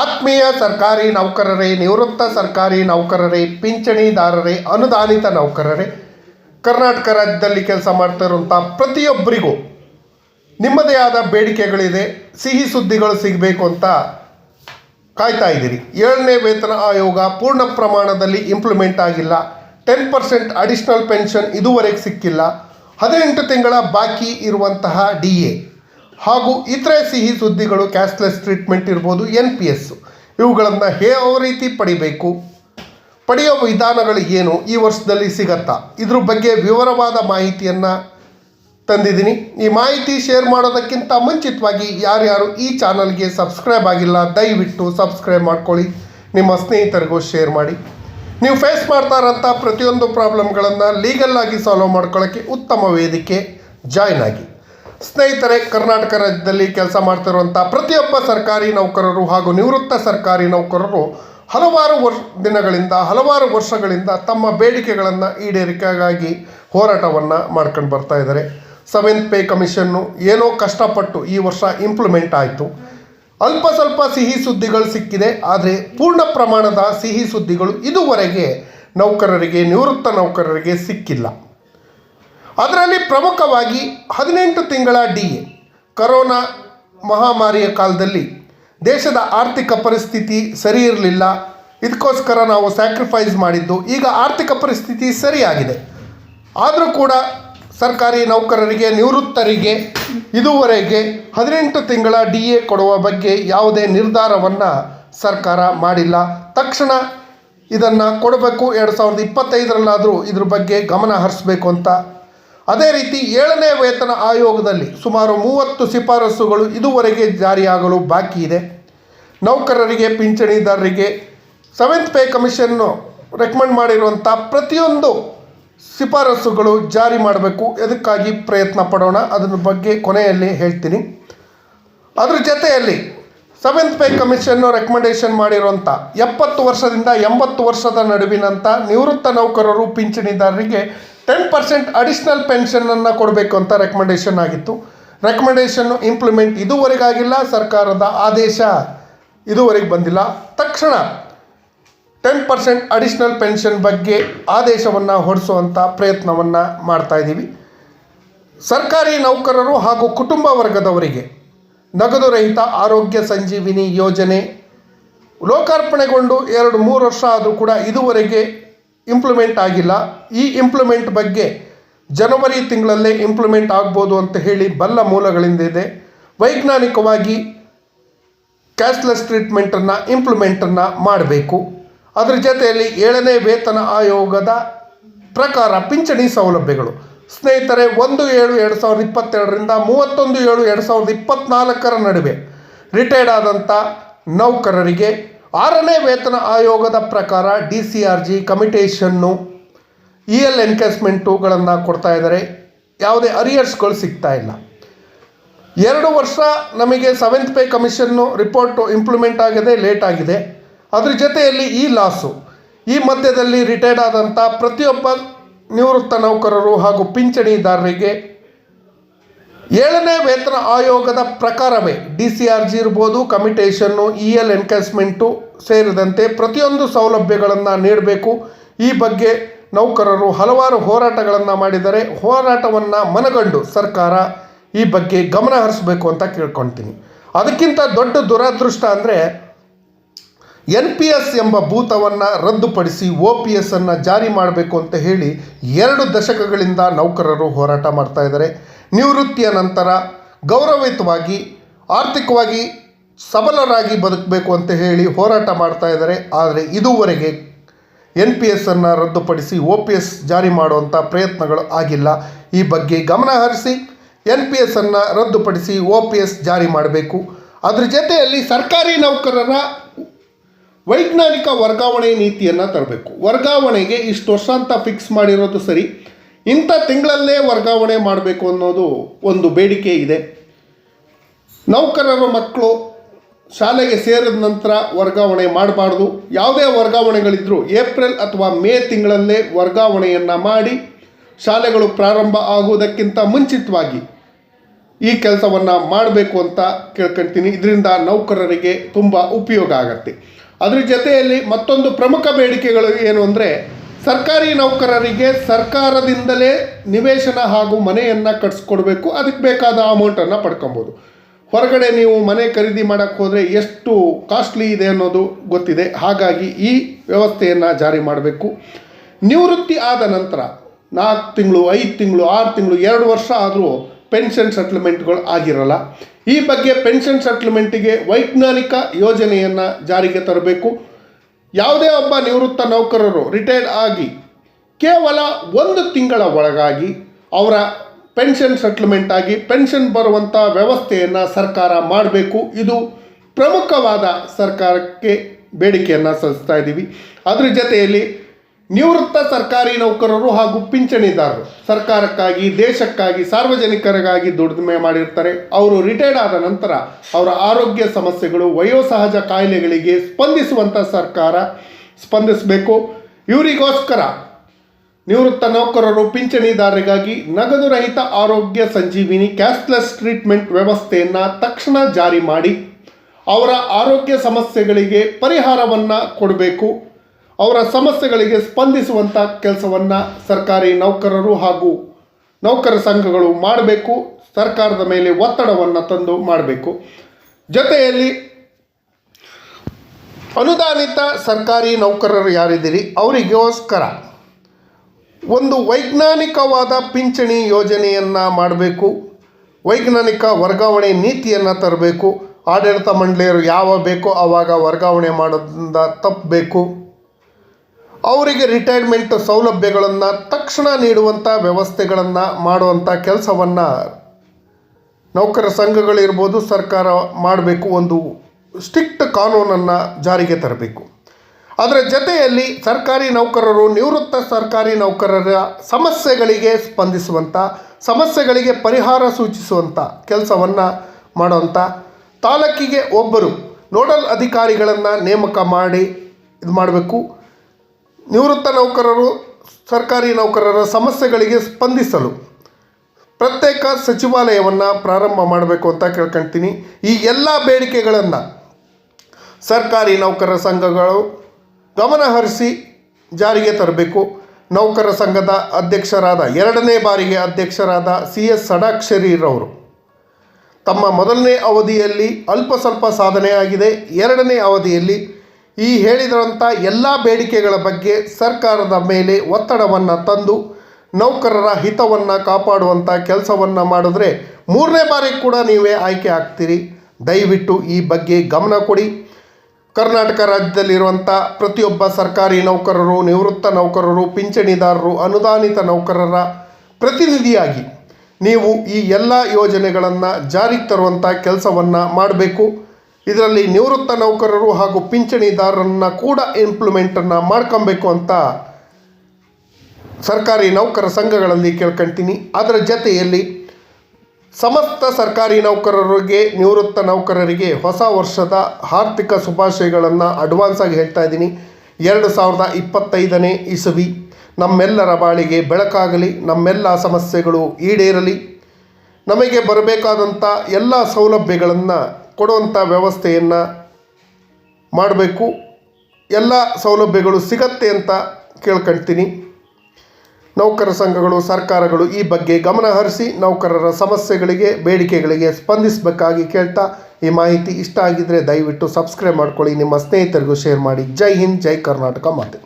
ಆತ್ಮೀಯ ಸರ್ಕಾರಿ ನೌಕರರೇ, ನಿವೃತ್ತ ಸರ್ಕಾರಿ ನೌಕರರೇ, ಪಿಂಚಣಿದಾರರೇ, ಅನುದಾನಿತ ನೌಕರರೇ, ಕರ್ನಾಟಕ ರಾಜ್ಯದಲ್ಲಿ ಕೆಲಸ ಮಾಡ್ತಾ ಇರುವಂಥ ಪ್ರತಿಯೊಬ್ಬರಿಗೂ ನಿಮ್ಮದೇ ಆದ ಬೇಡಿಕೆಗಳಿದೆ, ಸಿಹಿ ಸುದ್ದಿಗಳು ಸಿಗಬೇಕು ಅಂತ ಕಾಯ್ತಾ ಇದ್ದೀರಿ. ಏಳನೇ ವೇತನ ಆಯೋಗ ಪೂರ್ಣ ಪ್ರಮಾಣದಲ್ಲಿ ಇಂಪ್ಲಿಮೆಂಟ್ ಆಗಿಲ್ಲ. ಟೆನ್ ಪರ್ಸೆಂಟ್ ಅಡಿಷ್ನಲ್ ಪೆನ್ಷನ್ ಇದುವರೆಗೆ ಸಿಕ್ಕಿಲ್ಲ. ಹದಿನೆಂಟು ತಿಂಗಳ ಬಾಕಿ ಇರುವಂತಹ ಡಿ ಎ ಹಾಗೂ ಇತರೆ ಸಿಹಿ ಸುದ್ದಿಗಳು ಕ್ಯಾಶ್ಲೆಸ್ ಟ್ರೀಟ್ಮೆಂಟ್ ಇರ್ಬೋದು ಎನ್ ಪಿ ಎಸ್ ಇವುಗಳನ್ನು ಯಾವ ರೀತಿ ಪಡಿಬೇಕು. ಪಡೆಯೋ ವಿಧಾನಗಳು ಏನು? ಈ ವರ್ಷದಲ್ಲಿ ಸಿಗತ್ತಾ? ಇದ್ರ ಬಗ್ಗೆ ವಿವರವಾದ ಮಾಹಿತಿಯನ್ನು ತಂದಿದ್ದೀನಿ. ಈ ಮಾಹಿತಿ ಶೇರ್ ಮಾಡೋದಕ್ಕಿಂತ ಮುಂಚಿತವಾಗಿ ಯಾರ್ಯಾರು ಈ ಚಾನಲ್ಗೆ ಸಬ್ಸ್ಕ್ರೈಬ್ ಆಗಿಲ್ಲ, ದಯವಿಟ್ಟು ಸಬ್ಸ್ಕ್ರೈಬ್ ಮಾಡ್ಕೊಳ್ಳಿ. ನಿಮ್ಮ ಸ್ನೇಹಿತರಿಗೂ ಶೇರ್ ಮಾಡಿ. ನೀವು ಫೇಸ್ ಮಾಡ್ತಾ ಇರೋಂಥ ಪ್ರತಿಯೊಂದು ಪ್ರಾಬ್ಲಮ್ಗಳನ್ನು ಲೀಗಲ್ ಆಗಿ ಸಾಲ್ವ್ ಮಾಡ್ಕೊಳ್ಳೋಕ್ಕೆ ಉತ್ತಮ ವೇದಿಕೆ. ಜಾಯ್ನ್ ಆಗಿ. ಸ್ನೇಹಿತರೆ, ಕರ್ನಾಟಕ ರಾಜ್ಯದಲ್ಲಿ ಕೆಲಸ ಮಾಡ್ತಿರುವಂಥ ಪ್ರತಿಯೊಬ್ಬ ಸರ್ಕಾರಿ ನೌಕರರು ಹಾಗೂ ನಿವೃತ್ತ ಸರ್ಕಾರಿ ನೌಕರರು ಹಲವಾರು ವರ್ಷ ದಿನಗಳಿಂದ, ಹಲವಾರು ವರ್ಷಗಳಿಂದ ತಮ್ಮ ಬೇಡಿಕೆಗಳನ್ನು ಈಡೇರಿಕೆಗಾಗಿ ಹೋರಾಟವನ್ನು ಮಾಡ್ಕೊಂಡು ಬರ್ತಾ ಇದ್ದಾರೆ. ಸೆವೆಂತ್ ಪೇ ಕಮಿಷನ್ನು ಏನೋ ಕಷ್ಟಪಟ್ಟು ಈ ವರ್ಷ ಇಂಪ್ಲಿಮೆಂಟ್ ಆಯಿತು. ಅಲ್ಪ ಸ್ವಲ್ಪ ಸಿಹಿ ಸುದ್ದಿಗಳು ಸಿಕ್ಕಿದೆ, ಆದರೆ ಪೂರ್ಣ ಪ್ರಮಾಣದ ಸಿಹಿ ಸುದ್ದಿಗಳು ಇದುವರೆಗೆ ನೌಕರರಿಗೆ, ನಿವೃತ್ತ ನೌಕರರಿಗೆ ಸಿಕ್ಕಿಲ್ಲ. ಅದರಲ್ಲಿ ಪ್ರಮುಖವಾಗಿ ಹದಿನೆಂಟು ತಿಂಗಳ ಡಿ ಎ, ಕರೋನಾ ಮಹಾಮಾರಿಯ ಕಾಲದಲ್ಲಿ ದೇಶದ ಆರ್ಥಿಕ ಪರಿಸ್ಥಿತಿ ಸರಿ ಇರಲಿಲ್ಲ. ಇದಕ್ಕೋಸ್ಕರ ನಾವು ಸ್ಯಾಕ್ರಿಫೈಸ್ ಮಾಡಿದ್ದು. ಈಗ ಆರ್ಥಿಕ ಪರಿಸ್ಥಿತಿ ಸರಿಯಾಗಿದೆ. ಆದರೂ ಕೂಡ ಸರ್ಕಾರಿ ನೌಕರರಿಗೆ, ನಿವೃತ್ತರಿಗೆ ಇದುವರೆಗೆ ಹದಿನೆಂಟು ತಿಂಗಳ ಡಿ ಎ ಕೊಡುವ ಬಗ್ಗೆ ಯಾವುದೇ ನಿರ್ಧಾರವನ್ನು ಸರ್ಕಾರ ಮಾಡಿಲ್ಲ. ತಕ್ಷಣ ಇದನ್ನು ಕೊಡಬೇಕು. ಎರಡು ಸಾವಿರದ ಇಪ್ಪತ್ತೈದರಲ್ಲಾದರೂ ಇದ್ರ ಬಗ್ಗೆ ಗಮನ ಹರಿಸಬೇಕು ಅಂತ ಅದೇ ರೀತಿ ಏಳನೇ ವೇತನ ಆಯೋಗದಲ್ಲಿ ಸುಮಾರು ಮೂವತ್ತು ಶಿಫಾರಸುಗಳು ಇದುವರೆಗೆ ಜಾರಿಯಾಗಲು ಬಾಕಿ ಇದೆ. ನೌಕರರಿಗೆ, ಪಿಂಚಣಿದಾರರಿಗೆ ಸೆವೆಂತ್ ಪೇ ಕಮಿಷನ್ನು ರೆಕಮೆಂಡ್ ಮಾಡಿರುವಂಥ ಪ್ರತಿಯೊಂದು ಶಿಫಾರಸುಗಳು ಜಾರಿ ಮಾಡಬೇಕು. ಇದಕ್ಕಾಗಿ ಪ್ರಯತ್ನ ಪಡೋಣ? ಅದರ ಬಗ್ಗೆ ಕೊನೆಯಲ್ಲಿ ಹೇಳ್ತೀನಿ. ಅದರ ಜೊತೆಯಲ್ಲಿ ಸೆವೆಂತ್ ಪೇ ಕಮಿಷನ್ನು ರೆಕಮೆಂಡೇಷನ್ ಮಾಡಿರುವಂಥ ಎಪ್ಪತ್ತು ವರ್ಷದಿಂದ ಎಂಬತ್ತು ವರ್ಷದ ನಡುವಿನಂಥ ನಿವೃತ್ತ ನೌಕರರು, ಪಿಂಚಣಿದಾರರಿಗೆ ಟೆನ್ ಪರ್ಸೆಂಟ್ ಅಡಿಷ್ನಲ್ ಪೆನ್ಷನನ್ನು ಕೊಡಬೇಕು ಅಂತ ರೆಕಮೆಂಡೇಶನ್ ಆಗಿತ್ತು. ರೆಕಮೆಂಡೇಶನ್ನು ಇಂಪ್ಲಿಮೆಂಟ್ ಇದುವರೆಗಾಗಿಲ್ಲ ಸರ್ಕಾರದ ಆದೇಶ ಇದುವರೆಗೆ ಬಂದಿಲ್ಲ. ತಕ್ಷಣ ಟೆನ್ ಪರ್ಸೆಂಟ್ ಅಡಿಷ್ನಲ್ ಪೆನ್ಷನ್ ಬಗ್ಗೆ ಆದೇಶವನ್ನು ಹೊರಡಿಸುವಂಥ ಪ್ರಯತ್ನವನ್ನು ಮಾಡ್ತಾ ಇದ್ದೀವಿ. ಸರ್ಕಾರಿ ನೌಕರರು ಹಾಗೂ ಕುಟುಂಬ ವರ್ಗದವರಿಗೆ ನಗದು ರಹಿತ ಆರೋಗ್ಯ ಸಂಜೀವಿನಿ ಯೋಜನೆ ಲೋಕಾರ್ಪಣೆಗೊಂಡು ಎರಡು ಮೂರು ವರ್ಷ ಆದರೂ ಕೂಡ ಇದುವರೆಗೆ ಇಂಪ್ಲಿಮೆಂಟ್ ಆಗಿಲ್ಲ. ಈ ಇಂಪ್ಲಿಮೆಂಟ್ ಬಗ್ಗೆ ಜನವರಿ ತಿಂಗಳಲ್ಲೇ ಇಂಪ್ಲಿಮೆಂಟ್ ಆಗ್ಬೋದು ಅಂತ ಹೇಳಿ ಬಲ್ಲ ಮೂಲಗಳಿಂದ ಇದೆ. ವೈಜ್ಞಾನಿಕವಾಗಿ ಕ್ಯಾಶ್ಲೆಸ್ ಟ್ರೀಟ್ಮೆಂಟನ್ನು ಇಂಪ್ಲಿಮೆಂಟನ್ನು ಮಾಡಬೇಕು. ಅದರ ಜೊತೆಯಲ್ಲಿ ಏಳನೇ ವೇತನ ಆಯೋಗದ ಪ್ರಕಾರ ಪಿಂಚಣಿ ಸೌಲಭ್ಯಗಳು. ಸ್ನೇಹಿತರೆ, ಒಂದು ಏಳು ಎರಡು ಸಾವಿರದ ಇಪ್ಪತ್ತೆರಡರಿಂದ ಮೂವತ್ತೊಂದು ಏಳು ಎರಡು ಸಾವಿರದ ಇಪ್ಪತ್ತ್ನಾಲ್ಕರ ನಡುವೆ ರಿಟೈರ್ಡ್ ಆದಂಥ ನೌಕರರಿಗೆ ಆರನೇ ವೇತನ ಆಯೋಗದ ಪ್ರಕಾರ D C R G ಕಮಿಟೇಷನ್ನು E L ಎನ್ಕೇಸ್ಮೆಂಟುಗಳನ್ನು ಕೊಡ್ತಾ ಇದ್ದಾರೆ. ಯಾವುದೇ ಅರಿಯರ್ಸ್ಗಳು ಸಿಗ್ತಾ ಇಲ್ಲ. ಎರಡು ವರ್ಷ ನಮಗೆ seventh pay commission report implement ಆಗಿದೆ ಲೇಟ್ ಆಗಿದೆ. ಅದ್ರ ಜೊತೆಯಲ್ಲಿ ಈ ಲಾಸು, ಈ ಮಧ್ಯದಲ್ಲಿ ರಿಟೈರ್ಡ್ ಆದಂಥ ಪ್ರತಿಯೊಬ್ಬ ನಿವೃತ್ತ ನೌಕರರು ಹಾಗೂ ಪಿಂಚಣಿದಾರರಿಗೆ ಏಳನೇ ವೇತನ ಆಯೋಗದ ಪ್ರಕಾರವೇ ಡಿ ಸಿ ಆರ್ ಜಿ ಇರ್ಬೋದು ಕಮಿಟೇಷನ್ನು ಇ ಎಲ್ ಎನ್ಕೇಸ್ಮೆಂಟು ಸೇರಿದಂತೆ ಪ್ರತಿಯೊಂದು ಸೌಲಭ್ಯಗಳನ್ನು ನೀಡಬೇಕು. ಈ ಬಗ್ಗೆ ನೌಕರರು ಹಲವಾರು ಹೋರಾಟಗಳನ್ನು ಮಾಡಿದರೆ ಹೋರಾಟವನ್ನು ಮನಗಂಡು ಸರ್ಕಾರ ಈ ಬಗ್ಗೆ ಗಮನ ಹರಿಸಬೇಕು ಅಂತ ಕೇಳ್ಕೊಳ್ತೀನಿ ಅದಕ್ಕಿಂತ ದೊಡ್ಡ ದುರದೃಷ್ಟ ಅಂದರೆ ಎನ್ ಪಿ ಎಸ್ ಎಂಬ ಭೂತವನ್ನು ರದ್ದುಪಡಿಸಿ ಒ ಪಿ ಎಸ್ಸನ್ನು ಜಾರಿ ಮಾಡಬೇಕು ಅಂತ ಹೇಳಿ ಎರಡು ದಶಕಗಳಿಂದ ನೌಕರರು ಹೋರಾಟ ಮಾಡ್ತಾ ಇದ್ದಾರೆ. ನಿವೃತ್ತಿಯ ನಂತರ ಗೌರವಯುತವಾಗಿ, ಆರ್ಥಿಕವಾಗಿ ಸಬಲರಾಗಿ ಬದುಕಬೇಕು ಅಂತ ಹೇಳಿ ಹೋರಾಟ ಮಾಡ್ತಾ ಇದ್ದಾರೆ. ಆದರೆ ಇದುವರೆಗೆ ಎನ್ ಪಿ ಎಸ್ಸನ್ನು ರದ್ದುಪಡಿಸಿ ಒ ಪಿ ಎಸ್ ಜಾರಿ ಮಾಡುವಂಥ ಪ್ರಯತ್ನಗಳು ಆಗಿಲ್ಲ. ಈ ಬಗ್ಗೆ ಗಮನ ಹರಿಸಿ ಎನ್ ಪಿ ಎಸ್ಸನ್ನು ರದ್ದುಪಡಿಸಿ ಒ ಪಿ ಎಸ್ ಜಾರಿ ಮಾಡಬೇಕು. ಅದ್ರ ಜೊತೆಯಲ್ಲಿ ಸರ್ಕಾರಿ ನೌಕರರ ವೈಜ್ಞಾನಿಕ ವರ್ಗಾವಣೆ ನೀತಿಯನ್ನು ತರಬೇಕು. ವರ್ಗಾವಣೆಗೆ ಇಷ್ಟು ವರ್ಷ ಅಂತ ಫಿಕ್ಸ್ ಮಾಡಿರೋದು ಸರಿ. ಇಂಥ ತಿಂಗಳಲ್ಲೇ ವರ್ಗಾವಣೆ ಮಾಡಬೇಕು ಅನ್ನೋದು ಒಂದು ಬೇಡಿಕೆ ಇದೆ. ನೌಕರರ ಮಕ್ಕಳು ಶಾಲೆಗೆ ಸೇರಿದ ನಂತರ ವರ್ಗಾವಣೆ ಮಾಡಬಾರ್ದು. ಯಾವುದೇ ವರ್ಗಾವಣೆಗಳಿದ್ದರೂ ಏಪ್ರಿಲ್ ಅಥವಾ ಮೇ ತಿಂಗಳಲ್ಲೇ ವರ್ಗಾವಣೆಯನ್ನು ಮಾಡಿ ಶಾಲೆಗಳು ಪ್ರಾರಂಭ ಆಗುವುದಕ್ಕಿಂತ ಮುಂಚಿತವಾಗಿ ಈ ಕೆಲಸವನ್ನು ಮಾಡಬೇಕು ಅಂತ ಕೇಳ್ಕೊಳ್ತೀನಿ ಇದರಿಂದ ನೌಕರರಿಗೆ ತುಂಬ ಉಪಯೋಗ ಆಗತ್ತೆ. ಅದ್ರ ಜೊತೆಯಲ್ಲಿ ಮತ್ತೊಂದು ಪ್ರಮುಖ ಬೇಡಿಕೆಗಳು ಏನು ಅಂದರೆ ಸರ್ಕಾರಿ ನೌಕರರಿಗೆ ಸರ್ಕಾರದಿಂದಲೇ ನಿವೇಶನ ಹಾಗೂ ಮನೆಯನ್ನು ಕಟ್ಸ್ಕೊಡ್ಬೇಕು. ಅದಕ್ಕೆ ಬೇಕಾದ ಅಮೌಂಟನ್ನು ಪಡ್ಕೊಬೋದು. ಹೊರಗಡೆ ನೀವು ಮನೆ ಖರೀದಿ ಮಾಡೋಕ್ಕೆ ಹೋದರೆ ಎಷ್ಟು ಕಾಸ್ಟ್ಲಿ ಇದೆ ಅನ್ನೋದು ಗೊತ್ತಿದೆ. ಹಾಗಾಗಿ ಈ ವ್ಯವಸ್ಥೆಯನ್ನು ಜಾರಿ ಮಾಡಬೇಕು. ನಿವೃತ್ತಿ ಆದ ನಂತರ ನಾಲ್ಕು ತಿಂಗಳು, ಐದು ತಿಂಗಳು, ಆರು ತಿಂಗಳು, ಎರಡು ವರ್ಷ ಆದರೂ ಪೆನ್ಷನ್ ಸೆಟ್ಲ್ಮೆಂಟ್ಗಳು ಆಗಿರಲ್ಲ. ಈ ಬಗ್ಗೆ ಪೆನ್ಷನ್ ಸೆಟ್ಲ್ಮೆಂಟಿಗೆ ವೈಜ್ಞಾನಿಕ ಯೋಜನೆಯನ್ನು ಜಾರಿಗೆ ತರಬೇಕು. ಯಾವುದೇ ಒಬ್ಬ ನಿವೃತ್ತ ನೌಕರರು ರಿಟೈರ್ಡ್ ಆಗಿ ಕೇವಲ ಒಂದು ತಿಂಗಳ ಒಳಗಾಗಿ ಅವರ ಪೆನ್ಷನ್ ಸೆಟ್ಲ್ಮೆಂಟ್ ಆಗಿ ಪೆನ್ಷನ್ ಬರುವಂಥ ವ್ಯವಸ್ಥೆಯನ್ನು ಸರ್ಕಾರ ಮಾಡಬೇಕು. ಇದು ಪ್ರಮುಖವಾದ ಸರ್ಕಾರಕ್ಕೆ ಬೇಡಿಕೆಯನ್ನು ಸಲ್ಲಿಸ್ತಾ ಇದ್ದೀವಿ ಅದ್ರ ಜೊತೆಯಲ್ಲಿ ನಿವೃತ್ತ ಸರ್ಕಾರಿ ನೌಕರರು ಹಾಗೂ ಪಿಂಚಣಿದಾರರು ಸರ್ಕಾರಕ್ಕಾಗಿ, ದೇಶಕ್ಕಾಗಿ, ಸಾರ್ವಜನಿಕರಿಗಾಗಿ ದುಡಿಮೆ ಮಾಡಿರ್ತಾರೆ. ಅವರು ರಿಟೈರ್ಡ್ ಆದ ನಂತರ ಅವರ ಆರೋಗ್ಯ ಸಮಸ್ಯೆಗಳು, ವಯೋಸಹಜ ಕಾಯಿಲೆಗಳಿಗೆ ಸ್ಪಂದಿಸುವಂಥ ಸರ್ಕಾರ ಸ್ಪಂದಿಸಬೇಕು. ಇವರಿಗೋಸ್ಕರ ನಿವೃತ್ತ ನೌಕರರು, ಪಿಂಚಣಿದಾರರಿಗಾಗಿ ನಗದು ರಹಿತ ಆರೋಗ್ಯ ಸಂಜೀವಿನಿ ಕ್ಯಾಶ್ಲೆಸ್ ಟ್ರೀಟ್ಮೆಂಟ್ ವ್ಯವಸ್ಥೆಯನ್ನು ತಕ್ಷಣ ಜಾರಿ ಮಾಡಿ ಅವರ ಆರೋಗ್ಯ ಸಮಸ್ಯೆಗಳಿಗೆ ಪರಿಹಾರವನ್ನು ಕೊಡಬೇಕು. ಅವರ ಸಮಸ್ಯೆಗಳಿಗೆ ಸ್ಪಂದಿಸುವಂಥ ಕೆಲಸವನ್ನು ಸರ್ಕಾರಿ ನೌಕರರು ಹಾಗೂ ನೌಕರ ಸಂಘಗಳು ಮಾಡಬೇಕು, ಸರ್ಕಾರದ ಮೇಲೆ ಒತ್ತಡವನ್ನು ತಂದು ಮಾಡಬೇಕು. ಜೊತೆಯಲ್ಲಿ ಅನುದಾನಿತ ಸರ್ಕಾರಿ ನೌಕರರು ಯಾರಿದ್ದೀರಿ? ಅವರಿಗೋಸ್ಕರ ಒಂದು ವೈಜ್ಞಾನಿಕವಾದ ಪಿಂಚಣಿ ಯೋಜನೆಯನ್ನು ಮಾಡಬೇಕು, ವೈಜ್ಞಾನಿಕ ವರ್ಗಾವಣೆ ನೀತಿಯನ್ನು ತರಬೇಕು, ಆಡಳಿತ ಮಂಡಳಿಯರು ಯಾವ ಬೇಕೋ ಆವಾಗ ವರ್ಗಾವಣೆ ಮಾಡೋದ್ರಿಂದ ತಪ್ಪಬೇಕು ಅವರಿಗೆ ರಿಟೈರ್ಮೆಂಟ್ ಸೌಲಭ್ಯಗಳನ್ನು ತಕ್ಷಣ ನೀಡುವಂಥ ವ್ಯವಸ್ಥೆಗಳನ್ನು ಮಾಡುವಂಥ ಕೆಲಸವನ್ನು ನೌಕರ ಸಂಘಗಳಿರ್ಬೋದು ಸರ್ಕಾರ ಮಾಡಬೇಕು ಒಂದು ಸ್ಟ್ರಿಕ್ಟ್ ಕಾನೂನನ್ನು ಜಾರಿಗೆ ತರಬೇಕು. ಅದರ ಜೊತೆಯಲ್ಲಿ ಸರ್ಕಾರಿ ನೌಕರರು ನಿವೃತ್ತ ಸರ್ಕಾರಿ ನೌಕರರ ಸಮಸ್ಯೆಗಳಿಗೆ ಸ್ಪಂದಿಸುವಂಥ ಸಮಸ್ಯೆಗಳಿಗೆ ಪರಿಹಾರ ಸೂಚಿಸುವಂಥ ಕೆಲಸವನ್ನು ಮಾಡುವಂಥ ತಾಲೂಕಿಗೆ ಒಬ್ಬರು ನೋಡಲ್ ಅಧಿಕಾರಿಗಳನ್ನು ನೇಮಕ ಮಾಡಿ ಇದು ಮಾಡಬೇಕು. ನಿವೃತ್ತ ನೌಕರರು, ಸರ್ಕಾರಿ ನೌಕರರ ಸಮಸ್ಯೆಗಳಿಗೆ ಸ್ಪಂದಿಸಲು ಪ್ರತ್ಯೇಕ ಸಚಿವಾಲಯವನ್ನು ಪ್ರಾರಂಭ ಮಾಡಬೇಕು ಅಂತ ಕೇಳ್ಕೊಳ್ತೀನಿ ಈ ಎಲ್ಲ ಬೇಡಿಕೆಗಳನ್ನು ಸರ್ಕಾರಿ ನೌಕರರ ಸಂಘಗಳು ಗಮನಹರಿಸಿ ಜಾರಿಗೆ ತರಬೇಕು. ನೌಕರ ಸಂಘದ ಅಧ್ಯಕ್ಷರಾದ, ಎರಡನೇ ಬಾರಿಗೆ ಅಧ್ಯಕ್ಷರಾದ ಸಿ ಎಸ್ ಸಡಾಕ್ಷರಿರವರು. ತಮ್ಮ ಮೊದಲನೇ ಅವಧಿಯಲ್ಲಿ ಅಲ್ಪ ಸ್ವಲ್ಪ ಸಾಧನೆಯಾಗಿದೆ ಎರಡನೇ ಅವಧಿಯಲ್ಲಿ ಈ ಹೇಳಿದಂಥ ಎಲ್ಲ ಬೇಡಿಕೆಗಳ ಬಗ್ಗೆ ಸರ್ಕಾರದ ಮೇಲೆ ಒತ್ತಡವನ್ನು ತಂದು ನೌಕರರ ಹಿತವನ್ನು ಕಾಪಾಡುವಂಥ ಕೆಲಸವನ್ನು ಮಾಡಿದ್ರೆ ಮೂರನೇ ಬಾರಿ ಕೂಡ ನೀವೇ ಆಯ್ಕೆ ಆಗ್ತೀರಿ. ದಯವಿಟ್ಟು ಈ ಬಗ್ಗೆ ಗಮನ ಕೊಡಿ. ಕರ್ನಾಟಕ ರಾಜ್ಯದಲ್ಲಿರುವಂಥ ಪ್ರತಿಯೊಬ್ಬ ಸರ್ಕಾರಿ ನೌಕರರು, ನಿವೃತ್ತ ನೌಕರರು, ಪಿಂಚಣಿದಾರರು, ಅನುದಾನಿತ ನೌಕರರ ಪ್ರತಿನಿಧಿಯಾಗಿ ನೀವು ಈ ಎಲ್ಲ ಯೋಜನೆಗಳನ್ನು ಜಾರಿಗೆ ತರುವಂಥ ಕೆಲಸವನ್ನು ಮಾಡಬೇಕು. ಇದರಲ್ಲಿ ನಿವೃತ್ತ ನೌಕರರು ಹಾಗೂ ಪಿಂಚಣಿದಾರರನ್ನು ಕೂಡ ಇಂಪ್ಲಿಮೆಂಟನ್ನು ಮಾಡ್ಕೊಬೇಕು ಅಂತ ಸರ್ಕಾರಿ ನೌಕರ ಸಂಘಗಳಲ್ಲಿ ಕೇಳ್ಕೊಳ್ತೀನಿ ಅದರ ಜೊತೆಯಲ್ಲಿ ಸಮಸ್ತ ಸರ್ಕಾರಿ ನೌಕರರಿಗೆ, ನಿವೃತ್ತ ನೌಕರರಿಗೆ ಹೊಸ ವರ್ಷದ ಆರ್ಥಿಕ ಶುಭಾಶಯಗಳನ್ನು ಅಡ್ವಾನ್ಸಾಗಿ ಹೇಳ್ತಾ ಇದ್ದೀನಿ. ಎರಡು ಸಾವಿರದ ಇಪ್ಪತ್ತೈದನೇ ಇಸವಿ ನಮ್ಮೆಲ್ಲರ ಬಾಳಿಗೆ ಬೆಳಕಾಗಲಿ, ನಮ್ಮೆಲ್ಲ ಸಮಸ್ಯೆಗಳು ಈಡೇರಲಿ. ನಮಗೆ ಬರಬೇಕಾದಂಥ ಎಲ್ಲ ಸೌಲಭ್ಯಗಳನ್ನು ಕೊಡುವಂಥ ವ್ಯವಸ್ಥೆಯನ್ನು ಮಾಡಬೇಕು. ಎಲ್ಲ ಸೌಲಭ್ಯಗಳು ಸಿಗತ್ತೆ ಅಂತ ಕೇಳ್ಕೊಳ್ತೀನಿ ನೌಕರ ಸಂಘಗಳು, ಸರ್ಕಾರಗಳು ಈ ಬಗ್ಗೆ ಗಮನ ಹರಿಸಿ ನೌಕರರ ಸಮಸ್ಯೆಗಳಿಗೆ, ಬೇಡಿಕೆಗಳಿಗೆ ಸ್ಪಂದಿಸಬೇಕಾಗಿ ಕೇಳ್ತಾ ಈ ಮಾಹಿತಿ ಇಷ್ಟ ಆಗಿದ್ದರೆ ದಯವಿಟ್ಟು ಸಬ್ಸ್ಕ್ರೈಬ್ ಮಾಡ್ಕೊಳ್ಳಿ. ನಿಮ್ಮ ಸ್ನೇಹಿತರಿಗೂ ಶೇರ್ ಮಾಡಿ. ಜೈ ಹಿಂದ್, ಜೈ ಕರ್ನಾಟಕ ಮಾತೆ.